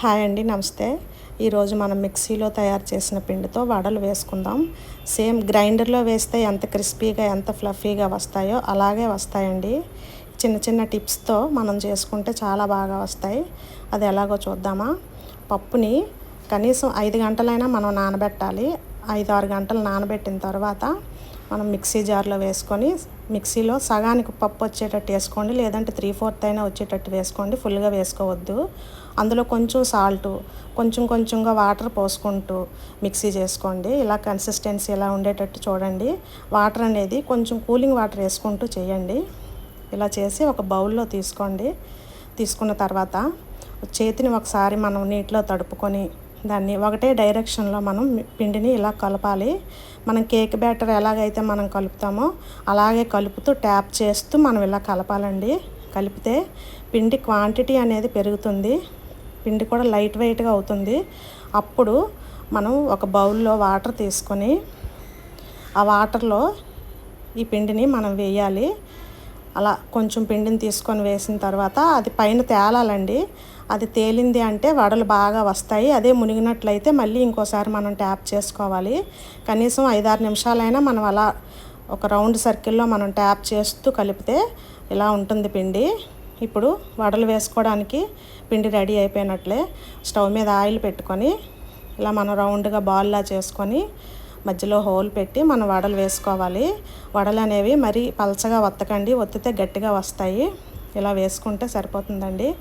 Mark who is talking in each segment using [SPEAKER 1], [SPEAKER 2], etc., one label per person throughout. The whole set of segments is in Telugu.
[SPEAKER 1] హాయ్ అండి నమస్తే. ఈరోజు మనం మిక్సీలో తయారు చేసిన పిండితో వడలు వేసుకుందాం. సేమ్ గ్రైండర్లో వేస్తే ఎంత క్రిస్పీగా ఎంత ఫ్లఫీగా వస్తాయో అలాగే వస్తాయండి. చిన్న చిన్న టిప్స్తో మనం చేసుకుంటే చాలా బాగా వస్తాయి. అది ఎలాగో చూద్దామా? పప్పుని కనీసం ఐదు గంటలైనా మనం నానబెట్టాలి. ఐదు ఆరు గంటలు నానబెట్టిన తర్వాత మనం మిక్సీ జార్లో వేసుకొని మిక్సీలో సగానికి పప్పు వచ్చేటట్టు వేసుకోండి లేదంటే త్రీ ఫోర్త్ అయినా వచ్చేటట్టు వేసుకోండి ఫుల్గా వేసుకోవద్దు. అందులో కొంచెం సాల్ట్ కొంచెం కొంచెంగా వాటర్ పోసుకుంటూ మిక్సీ చేసుకోండి. ఇలా కన్సిస్టెన్సీ ఇలా ఉండేటట్టు చూడండి. వాటర్ అనేది కొంచెం కూలింగ్ వాటర్ వేసుకుంటూ చేయండి. ఇలా చేసి ఒక బౌల్లో తీసుకోండి. తీసుకున్న తర్వాత చేతిని ఒకసారి మనం నీటిలో తడుపుకొని దాన్ని ఒకటే డైరెక్షన్లో మనం పిండిని ఇలా కలపాలి. మనం కేక్ బ్యాటర్ ఎలాగైతే మనం కలుపుతామో అలాగే కలుపుతూ ట్యాప్ చేస్తూ మనం ఇలా కలపాలండి. కలిపితే పిండి క్వాంటిటీ అనేది పెరుగుతుంది. పిండి కూడా లైట్ వెయిట్గా అవుతుంది. అప్పుడు మనం ఒక బౌల్లో వాటర్ తీసుకొని ఆ వాటర్లో ఈ పిండిని మనం వేయాలి. అలా కొంచెం పిండిని తీసుకొని వేసిన తర్వాత అది పైన తేలాలండి. అది తేలింది అంటే వడలు బాగా వస్తాయి. అదే మునిగినట్లయితే మళ్ళీ ఇంకోసారి మనం ట్యాప్ చేసుకోవాలి. కనీసం ఐదారు నిమిషాలైనా మనం అలా ఒక రౌండ్ సర్కిల్లో మనం ట్యాప్ చేస్తూ కలిపితే ఇలా ఉంటుంది పిండి. ఇప్పుడు వడలు వేసుకోవడానికి పిండి రెడీ అయిపోయినట్లే. స్టవ్ మీద ఆయిల్ పెట్టుకొని ఇలా మనం రౌండ్గా బాల్లా చేసుకొని మధ్యలో హోల్ పెట్టి మనం వడలు వేసుకోవాలి. వడలు అనేవి మరీ పలచగా వత్తకండి ఒత్తితే గట్టిగా వస్తాయి. ఇలా వేసుకుంటే సరిపోతుందండి.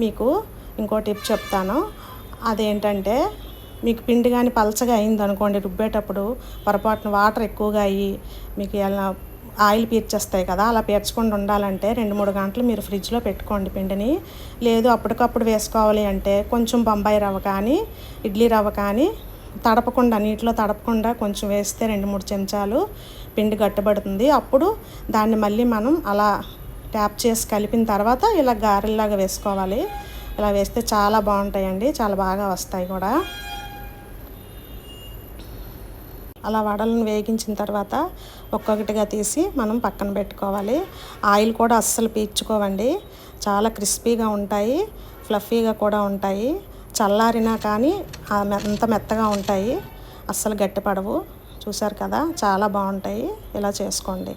[SPEAKER 1] మీకు ఇంకో టిప్ చెప్తాను. అదేంటంటే మీకు పిండి కానీ పలచగా అయింది అనుకోండి రుబ్బేటప్పుడు పొరపాటున వాటర్ ఎక్కువగా అయ్యి మీకు ఎలా ఆయిల్ పీర్చేస్తాయి కదా అలా పీర్చకుండా ఉండాలంటే రెండు మూడు గంటలు మీరు ఫ్రిడ్జ్లో పెట్టుకోండి పిండిని. లేదు అప్పటికప్పుడు వేసుకోవాలి అంటే కొంచెం బొంబాయి రవ్వ కానీ ఇడ్లీ రవ్వ కానీ తడపకుండా నీటిలో తడపకుండా కొంచెం వేస్తే రెండు మూడు చెంచాలు పిండి గట్టబడుతుంది. అప్పుడు దాన్ని మళ్ళీ మనం అలా ట్యాప్ చేసి కలిపిన తర్వాత ఇలా గారెల్లాగా వేసుకోవాలి. ఇలా వేస్తే చాలా బాగుంటాయండి. చాలా బాగా వస్తాయి కూడా. అలా వడలను వేగించిన తర్వాత ఒక్కొక్కటిగా తీసి మనం పక్కన పెట్టుకోవాలి. ఆయిల్ కూడా అస్సలు పీల్చుకోవండి. చాలా క్రిస్పీగా ఉంటాయి. ఫ్లఫీగా కూడా ఉంటాయి. చల్లారినా కానీ అంత మెత్తగా ఉంటాయి. అస్సలు గట్టిపడవు చూసారు కదా? చాలా బాగుంటాయి. ఇలా చేసుకోండి.